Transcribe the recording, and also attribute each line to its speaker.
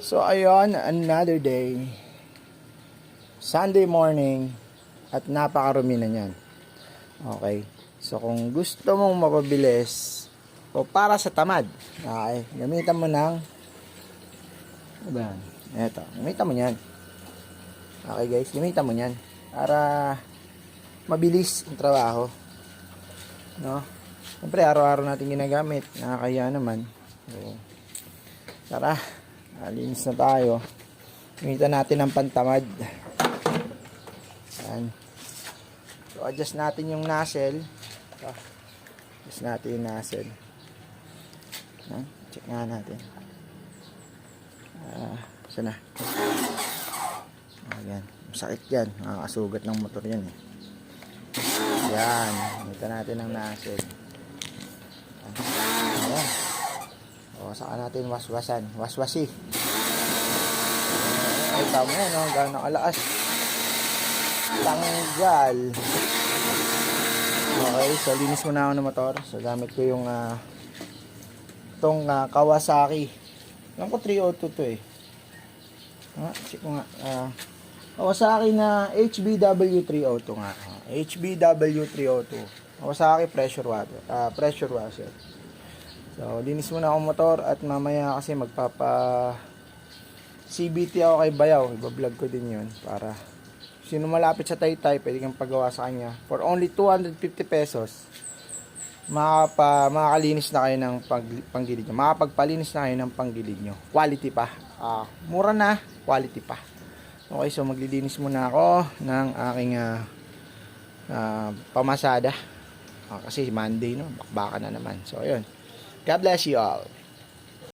Speaker 1: So ayun, another day. Sunday morning at napakarumi na niyan. Okay. So kung gusto mong mapabilis o para sa tamad, okay, gamitan mo ng ano? Eto, gamitan mo yan. Okay guys, gamitan mo yan para mabilis ang trabaho. No? Siyempre, araw-araw natin ginagamit. Nakakaya naman. So, tara, alinis na tayo. Gamitan natin ng pantamad. Yan. So, adjust natin yung nozzle. Ito. Adjust natin yung nozzle. Yan. Check nga natin. Ah, saan na? Ayan. Masakit yan. Nakakasugat ng motor yan eh. Yan. Gamitan natin ng nozzle. Ayan. O, saka natin waswasan. Waswasi. Ay, tama yan, no? Gano'ng alaas. Tanggal. Okay, so linis muna ako ng motor. So, gamit ko yung ah, itong ah, Kawasaki. Alam ko 302 to eh. Ah, check ko nga. Ah, Kawasaki na HBW302 nga. Ah, HBW302. Kawasaki pressure water. Ah, pressure washer. So, linis muna akong motor at mamaya kasi magpapa CBT ako kay Bayaw. Iba-vlog ko din yun para sino malapit sa Taytay, pwede kang pagawa sa kanya. For only 250 pesos, makapa, makakalinis na kayo ng pag, panggilid nyo. Makapagpalinis na kayo ng panggilid nyo. Quality pa. Ah, mura na, quality pa. Okay, so maglilinis muna ako ng aking ah, ah, pamasada. Ah, kasi Monday, no? Bakbaka na naman. So, ayun. God bless you all.